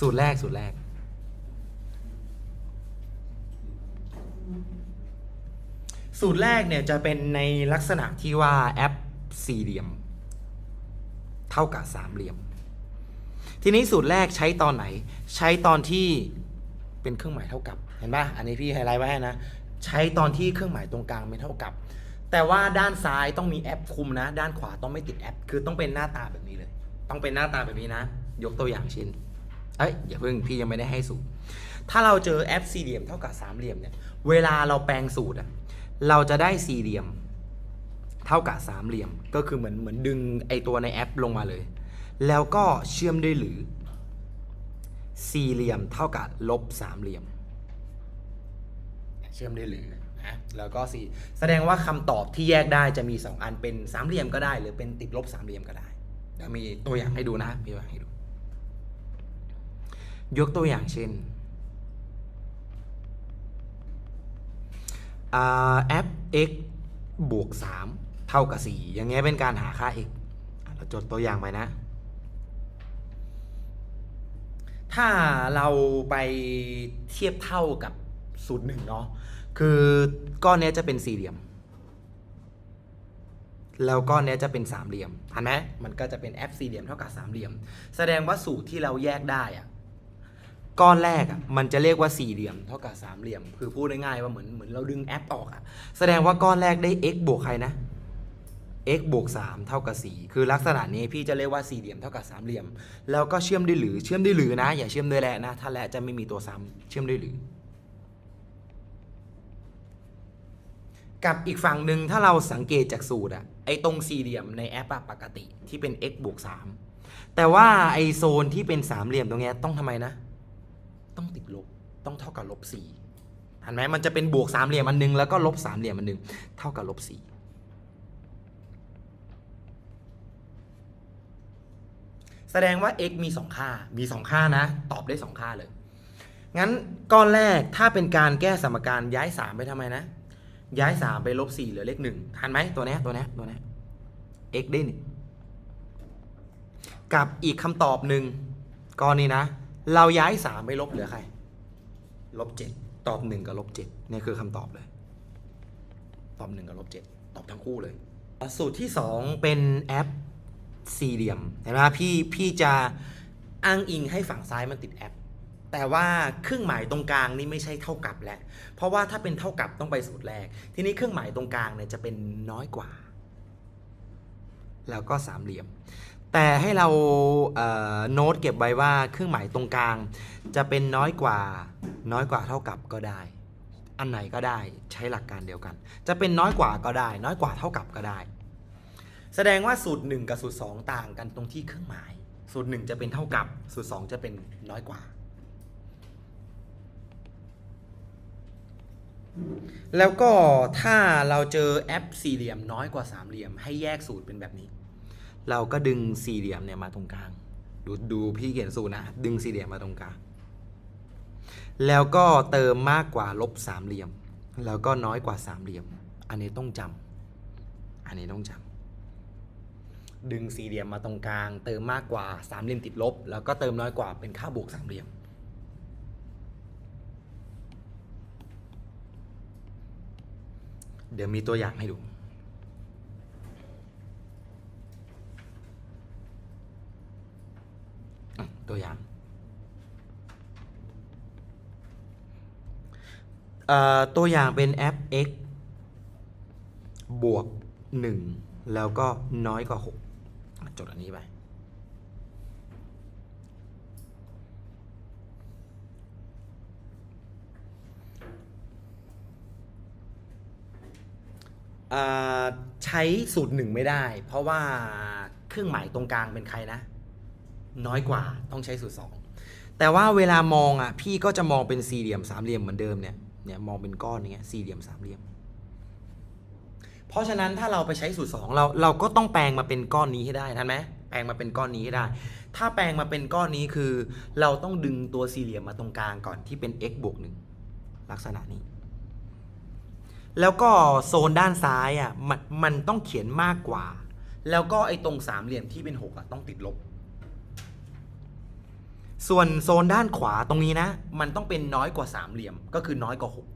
สูตรแรกสูตรแรก สูตรแรกเนี่ยจะเป็นในลักษณะที่ว่าแอปสี่เหลี่ยม เท่ากับสามเหลี่ยม ทีนี้สูตรแรกใช้ตอนไหน ใช้ตอนที่เป็นเครื่องหมายเท่ากับ เห็นปะอันนี้พี่ไฮไลท์ไว้ให้นะ ใช้ตอนที่เครื่องหมายตรงกลางเป็นเท่ากับ แต่ว่าด้านซ้ายต้องมีแอปคุมนะ ด้านขวาต้องไม่ติดแอป คือต้องเป็นหน้าตาแบบนี้เลย ต้องเป็นหน้าตาแบบนี้นะ ยกตัวอย่างเช่น อ้ยอย่าเพิ่งพี่ยังไม่ได้ให้สูตร ถ้าเราเจอแอปสี่เหลี่ยมเท่ากับสามเหลี่ยมเนี่ย เวลาเราแปลงสูตรอะเราจะได้สี่เหลี่ยม เท่ากับสามเหลี่ยม ก็คือเหมือนเหมือนดึงไอตัวในแอปลงมาเลย แล้วก็เชื่อมด้วยหรือ สี่เหลี่ยมเท่ากับลบสามเหลี่ยม เชื่อมด้วยหรือนะแล้วก็สี่แสดงว่าคำตอบที่แยกได้จะมีสองอันเป็นสามเหลี่ยมก็ได้ หรือเป็นติดลบสามเหลี่ยมก็ได้เดี๋ยวมีตัวอย่างให้ดูนะมีตัวอย่างให้ดู ยกตัวอย่างเช่นแอป x บวก 3 เท่ากับ 4 อย่างเงี้ยเป็นการหาค่า x อะเราจดตัวอย่างไปนะ ถ้าเราไปเทียบเท่ากับสูตรหนึ่งเนาะคือก้อนเนี้ยจะเป็นสี่เหลี่ยม แล้วก้อนเนี้ยจะเป็นสามเหลี่ยมเห็นไหมมันก็จะเป็น f สี่เหลี่ยมเท่ากับสามเหลี่ยม แสดงว่าสูตรที่เราแยกได้อะ ก้อนแรกอะมันจะเรียกว่าสี่เหลี่ยมเท่ากับสามเหลี่ยม คือพูดง่ายๆว่าเหมือนเหมือนเราดึงแอปออกอะแสดงว่าก้อนแรกได้ x บวกใครนะ x บวก3เท่ากับ 4 คือลักษณะนี้พี่จะเรียกว่าสี่เหลี่ยมเท่ากับสามเหลี่ยม แล้วก็เชื่อมด้วยหรือเชื่อมด้วยหรือนะ อย่าเชื่อมด้วยแหละนะถ้าแหละจะไม่มีตัวซ้ำเชื่อมด้วยหรือ กับอีกฝั่งหนึ่งถ้าเราสังเกตจากสูตรอะไอตรงสี่เหลี่ยมในแอปปกติที่เป็น x บวก3แต่ว่าไอโซนที่เป็นสามเหลี่ยมตรงเนี้ยต้องทำไมนะ ต้องติดลบต้องเท่ากับลบสี่เห็นไหมมันจะเป็นบวกสามเหลี่ยมอันหนึงแล้วก็ลบสามเหลี่ยมอันหนึงเท่ากับลบสี่แสดงว่า x มี 2 ค่า มี 2 ค่านะ ตอบได้ 2 ค่าเลย งั้นก้อนแรกถ้าเป็นการแก้สมการย้าย 3 ไปทำไมนะ ย้าย 3 ไปลบ4เหลือเลข1ทันไหมตัวนี้ตัวนี้ตัวนี้ x ได้หนึ่งกับอีกคำตอบหนึ่งก้อนนี้นะ เราย้าย3ไปลบเหลือใคร ลบ7ตอบ1กับลบ7เนี่คือคำตอบเลย ตอบ1กับลบ7ตอบทั้งคู่เลย สูตรที่2เป็นแอปสี่เหลี่ยมเห็นไหมพี่พี่จะอ้างอิงให้ฝั่งซ้ายมันติดแอป แต่ว่าเครื่องหมายตรงกลางนี่ไม่ใช่เท่ากับแล้ว เพราะว่าถ้าเป็นเท่ากับต้องไปสูตรแรก ทีนี้เครื่องหมายตรงกลางเนี่ยจะเป็นน้อยกว่า แล้วก็สามเหลี่ยม แต่ให้เราเโน้ตเก็บไว้ว่าเครื่องหมายตรงกลาง จะเป็นน้อยกว่าน้อยกว่าเท่ากับก็ได้ อันไหนก็ได้ใช้หลักการเดียวกัน จะเป็นน้อยกว่าก็ได้ น้อยกว่าเท่ากับก็ได้ แสดงว่าสูตร 1 กับสูตร 2 ต่างกันตรงที่เครื่องหมาย สูตร 1 จะเป็นเท่ากับ สูตร 2 จะเป็นน้อยกว่า แล้วก็ถ้าเราเจอแอปสี่เหลี่ยมน้อยกว่าสามเหลี่ยม ให้แยกสูตรเป็นแบบนี้ เราก็ดึงสี่เหลี่ยมเนี่ยมาตรงกลาง ดูดูพี่เขียนสูตรนะ ดึงสี่เหลี่ยมมาตรงกลาง แล้วก็เติมมากกว่าลบสามเหลี่ยม แล้วก็น้อยกว่าสามเหลี่ยม อันนี้ต้องจำอันนี้ต้องจำดึงสี่เหลี่ยมมาตรงกลาง เติมมากกว่าสามเหลี่ยมติดลบ แล้วก็เติมน้อยกว่าเป็นค่าบวกสามเหลี่ยมเดี๋ยวมีตัวอย่างให้ดู อะ ตัวอย่างตัวอย่างเป็นแอป x บวก 1 แล้วก็น้อยกว่า 6 จดอันนี้ไป ใช้สูตรหนึ่งไม่ได้ เพราะว่าเครื่องหมายตรงกลางเป็นใครนะ น้อยกว่าต้องใช้สูตรสองแต่ว่าเวลามองอะพี่ก็จะมองเป็นสี่เหลี่ยมสามเหลี่ยมเหมือนเดิมเนี่ยเนี่ยมองเป็นก้อนอย่างเงี้ยสี่เหลี่ยมสามเหลี่ยม เพราะฉะนั้นถ้าเราไปใช้สูตรสองเราเราก็ต้องแปลงมาเป็นก้อนนี้ให้ได้ทันไหมแปลงมาเป็นก้อนนี้ให้ได้ ถ้าแปลงมาเป็นก้อนนี้คือ เราต้องดึงตัวสี่เหลี่ยมมาตรงกลางก่อนที่เป็น x บวกหนึ่งลักษณะนี้ แล้วก็โซนด้านซ้ายอะมันมันต้องเขียนมากกว่า แล้วก็ไอ้ตรงสามเหลี่ยมที่เป็นหกอะต้องติดลบ ส่วนโซนด้านขวาตรงนี้นะ มันต้องเป็นน้อยกว่าสามเหลี่ยม ก็คือน้อยกว่าหก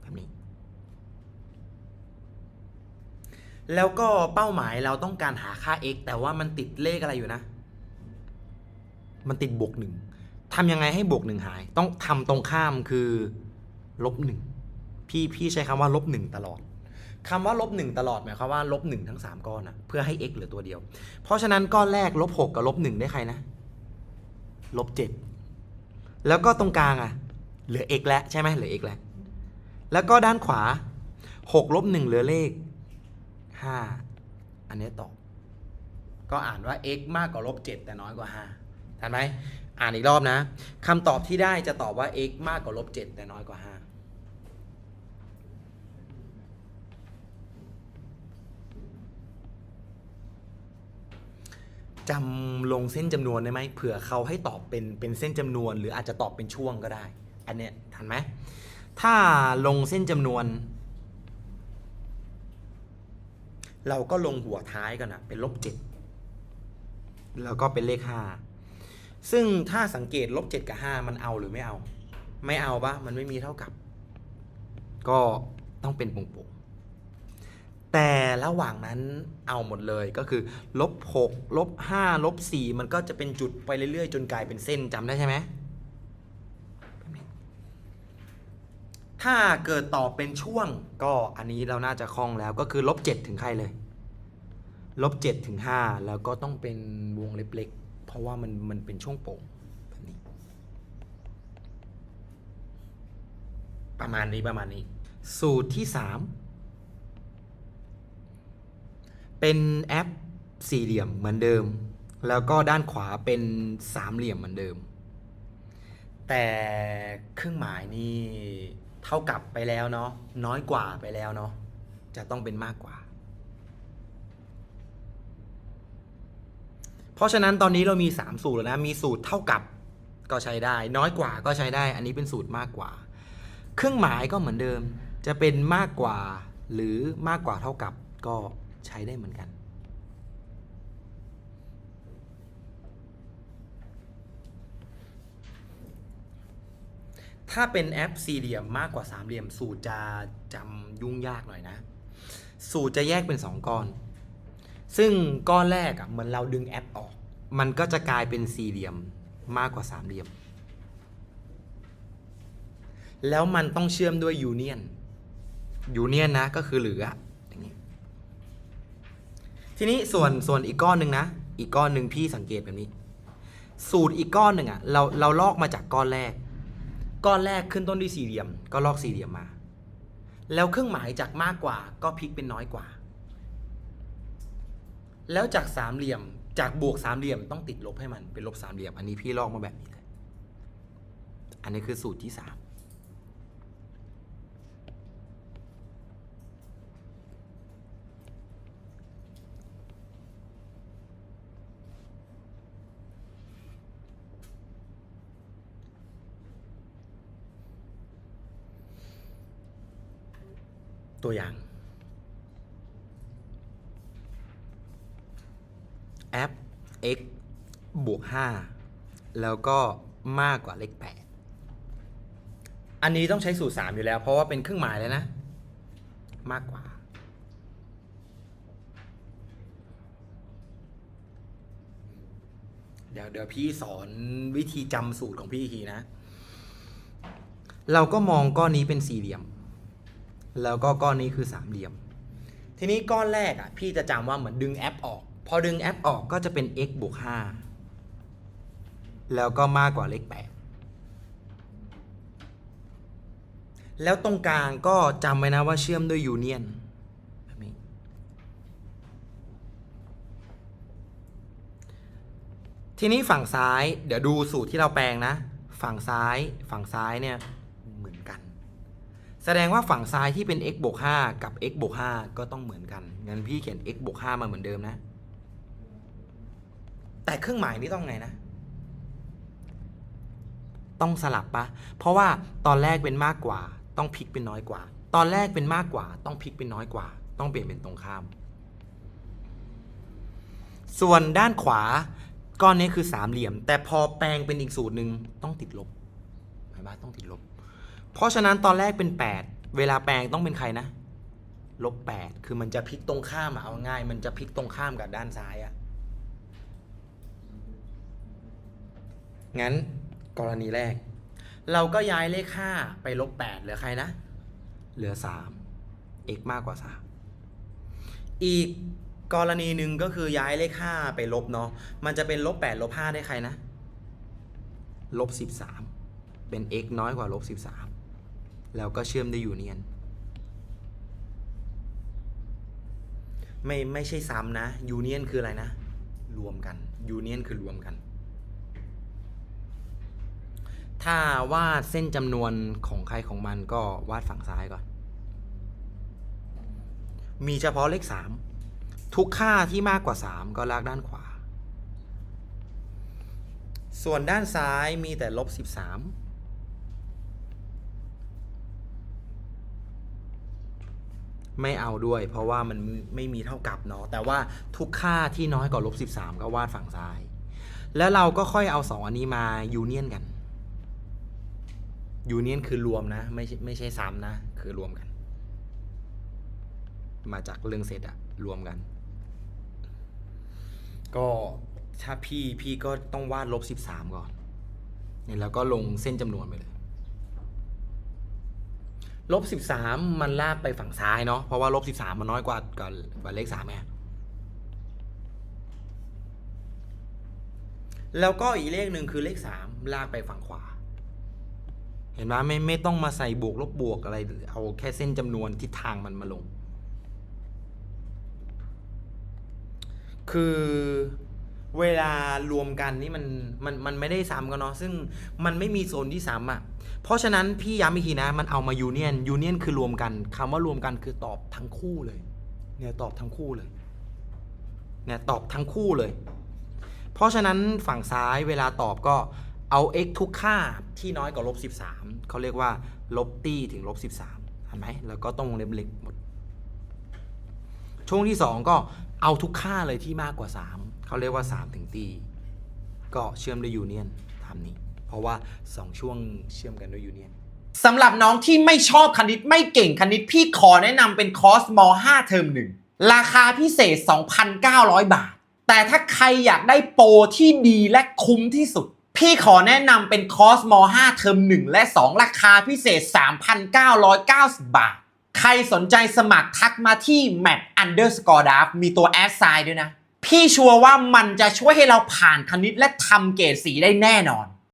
แบบนี้ แล้วก็เป้าหมายเราต้องการหาค่า x แต่ว่ามันติดเลขอะไรอยู่นะ มันติดบวกหนึ่งทำยังไงให้บวกหนึ่งหาย ต้องทำตรงข้ามคือลบหนึ่งพี่พี่ใช้คำว่าลบหนึ่งตลอด คำว่าลบหนึ่งตลอดหมายความว่าลบหนึ่งทั้ง 3 ก้อนอะเพื่อให้ x เหลือตัวเดียว เพราะฉะนั้นก้อนแรกลบ6กับลบหนึ่งได้ใครนะลบเจ็ดแล้วก็ตรงกลางอะเหลือ x แล้วใช่ไหมเหลือ x แล้วแล้วก็ด้านขวา6ลบหนึ่งเหลือเลข 5 อันนี้ตอบก็อ่านว่า x มากกว่าลบ7แต่น้อยกว่า5ทันไหมอ่านอีกรอบนะคำตอบที่ได้จะตอบว่า x มากกว่าลบ7แต่น้อยกว่า 5 จำลงเส้นจำนวนได้ไหมเผื่อเขาให้ตอบเป็นเป็นเส้นจำนวน หรืออาจจะตอบเป็นช่วงก็ได้ อันเนี้ยทันไหมถ้าลงเส้นจำนวน เราก็ลงหัวท้ายกันนะเป็นลบเจ็ดแล้วก็เป็นเลขห้าซึ่งถ้าสังเกตลบเจ็ดกับห้ามันเอาหรือไม่เอา ไม่เอาปะมันไม่มีเท่ากับ ก็ต้องเป็นปุ่งๆ แต่ระหว่างนั้นเอาหมดเลยก็คือลบหกลบห้าลบสี่มันก็จะเป็นจุดไปเรื่อยๆ จนกลายเป็นเส้นจำได้ใช่ไหมถ้าเกิดตอบเป็นช่วงก็อันนี้เราน่าจะคล่องแล้วก็คือลบเจ็ดถึงใครเลยลบเจ็ดถึงห้าแล้วก็ต้องเป็นวงเล็กๆ เพราะว่ามันมันเป็นช่วงโป่งแบบนี้ ประมาณนี้ประมาณนี้ สูตรที่สาม เป็นแอปสี่เหลี่ยมเหมือนเดิม แล้วก็ด้านขวาเป็นสามเหลี่ยมเหมือนเดิม แต่เครื่องหมายนี่เท่ากับไปแล้วเนาะน้อยกว่าไปแล้วเนาะจะต้องเป็นมากกว่า เพราะฉะนั้นตอนนี้เรามี 3 สูตรแล้วนะ มีสูตรเท่ากับก็ใช้ได้ น้อยกว่าก็ใช้ได้ อันนี้เป็นสูตรมากกว่า เครื่องหมายก็เหมือนเดิม จะเป็นมากกว่าหรือมากกว่าเท่ากับก็ ใช้ได้เหมือนกัน ถ้าเป็นแอปสี่เหลี่ยมมากกว่าสามเหลี่ยม สูตรจะจำยุ่งยากหน่อยนะ สูตรจะแยกเป็น2ก้อน ซึ่งก้อนแรกอะ่ะเหมือนเราดึงแอปออก มันก็จะกลายเป็นสี่เหลี่ยมมากกว่าสามเหลี่ยม แล้วมันต้องเชื่อมด้วยยูเนียนยูเนียนนะก็คือเหลือ ทีนี้ส่วนส่วนอีกก้อนหนึ่งนะ อีกก้อนหนึ่งพี่สังเกตแบบนี้ สูตรอีกก้อนหนึ่งอะเราเราลอกมาจากก้อนแรก ก้อนแรกขึ้นต้นด้วยสี่เหลี่ยม ก็ลอกสี่เหลี่ยมมา แล้วเครื่องหมายจากมากกว่าก็พลิกเป็นน้อยกว่า แล้วจากสามเหลี่ยมจากบวกสามเหลี่ยมต้องติดลบให้มันเป็นลบสามเหลี่ยม อันนี้พี่ลอกมาแบบนี้เลย อันนี้คือสูตรที่สาม ตัวอย่าง แอป x บวก 5 แล้วก็มากกว่าเลข 8 อันนี้ต้องใช้สูตร 3 อยู่แล้ว เพราะว่าเป็นเครื่องหมายเลยนะ มากกว่า เดี๋ยวเดี๋ยวพี่สอนวิธีจำสูตรของพี่ทีนะ เราก็มองก้อนนี้เป็นสี่เหลี่ยม แล้วก็ก้อนนี้คือสามเหลี่ยม ทีนี้ก้อนแรกอะพี่จะจำว่าเหมือนดึงแอปออก พอดึงแอปออกก็จะเป็น x บวก5แล้วก็มากกว่าเลข8แล้วตรงกลางก็จำไว้นะว่าเชื่อมด้วยยูเนียนแบบนี้ทีนี้ฝั่งซ้ายเดี๋ยวดูสูตรที่เราแปลงนะ ฝั่งซ้ายฝั่งซ้ายเนี่ย แสดงว่าฝั่งซ้ายที่เป็น x บวก5กับ x บวก5ก็ต้องเหมือนกัน งั้นพี่เขียน x บวก5มาเหมือนเดิมนะ แต่เครื่องหมายนี้ต้องไงนะ ต้องสลับปะ เพราะว่าตอนแรกเป็นมากกว่า ต้องพลิกเป็นน้อยกว่า ตอนแรกเป็นมากกว่า ต้องพลิกเป็นน้อยกว่า ต้องเปลี่ยนเป็นตรงข้าม ส่วนด้านขวาก้อนนี้คือสามเหลี่ยม แต่พอแปลงเป็นอีกสูตรหนึ่งต้องติดลบเห็นไหมต้องติดลบ เพราะฉะนั้นตอนแรกเป็น 8 เวลาแปลงต้องเป็นใครนะลบ8คือมันจะพลิกตรงข้ามอะเอาง่าย มันจะพลิกตรงข้ามกับด้านซ้ายอะงั้นกรณีแรก เราก็ย้ายเลข 5 ไปลบ 8 เหลือใครนะ เหลือ 3 x มากกว่า 3 อีกกรณีหนึ่งก็คือย้ายเลข 5 ไปลบเนาะ มันจะเป็นลบ8ลบ5ได้ใครนะ ลบ 13 เป็น x น้อยกว่าลบ 13 แล้วก็เชื่อมด้วยยูเนียนไม่ไม่ใช่ซ้ำนะยูเนียนคืออะไรนะ รวมกันยูเนียนคือรวมกัน ถ้าวาดเส้นจำนวนของใครของมันก็วาดฝั่งซ้ายก่อน มีเฉพาะเลข 3 ทุกค่าที่มากกว่า 3 ก็ลากด้านขวา ส่วนด้านซ้ายมีแต่ลบ13 ไม่เอาด้วย เพราะว่ามันไม่มีเท่ากับเนาะแต่ว่าทุกค่าที่น้อยกว่าลบ13 ก็วาดฝั่งซ้าย แล้วเราก็ค่อยเอาสองอันนี้มายูเนียนกันยูเนียนคือรวมนะ ไม่ไม่ใช่ซ้ำนะ คือรวมกัน มาจากเรื่องเสร็จอะรวมกัน ก็ถ้าพี่พี่ก็ต้องวาดลบสิบสามก่อนเนี่ยแล้วก็ลงเส้นจำนวนไปเลย ลบสิบสามมันลากไปฝั่งซ้ายเนาะเพราะว่าลบสิบสามมันน้อยกว่ากว่ากว่าเลขสามไงแล้วก็อีกเลขหนึ่งคือเลขสามลากไปฝั่งขวา เห็นไหมไม่ไม่ต้องมาใส่บวกลบบวกอะไร เอาแค่เส้นจำนวนทิศทางมันมาลง คือ เวลารวมกันนี่มันมันมันไม่ได้ซ้ำกันเนาะซึ่งมันไม่มีโซนที่ซ้ำอะเพราะฉะนั้นพี่ย้ำอีกทีนะ มันเอามายูเนียนยูเนียนคือรวมกันคำว่ารวมกันคือตอบทั้งคู่เลยเนี่ยตอบทั้งคู่เลยเนี่ยตอบทั้งคู่เลย เพราะฉะนั้นฝั่งซ้ายเวลาตอบก็เอา x ทุกค่าที่น้อยกว่าลบ13เขาเรียกว่า ลบตี้ถึงลบ13เห็นไหมแล้วก็ต้องวงเล็บเล็กหมดช่วงที่ 2 ก็เอาทุกค่าเลยที่มากกว่า 3 เขาเรียกว่า 3 ถึงตีก็เชื่อมด้วยยูเนียนทำนี้ เพราะว่า 2 ช่วงเชื่อมกันด้วยยูเนียนสำหรับน้องที่ไม่ชอบคณิตไม่เก่งคณิตพี่ขอแนะนำเป็นคอร์สม 5 เทอมหนึ่งราคาพิเศษ 2,900 บาท แต่ถ้าใครอยากได้โปรที่ดีและคุ้มที่สุด พี่ขอแนะนำเป็นคอร์สม 5 เทอม1 และ 2 ราคาพิเศษ 3,990 บาท ใครสนใจสมัครทักมาที่ map underscore d a f มีตัวแอดไซน์ด้วยนะ พี่ชัวร์ว่ามันจะช่วยให้เราผ่านคณิตและทำเกรดสีได้แน่นอน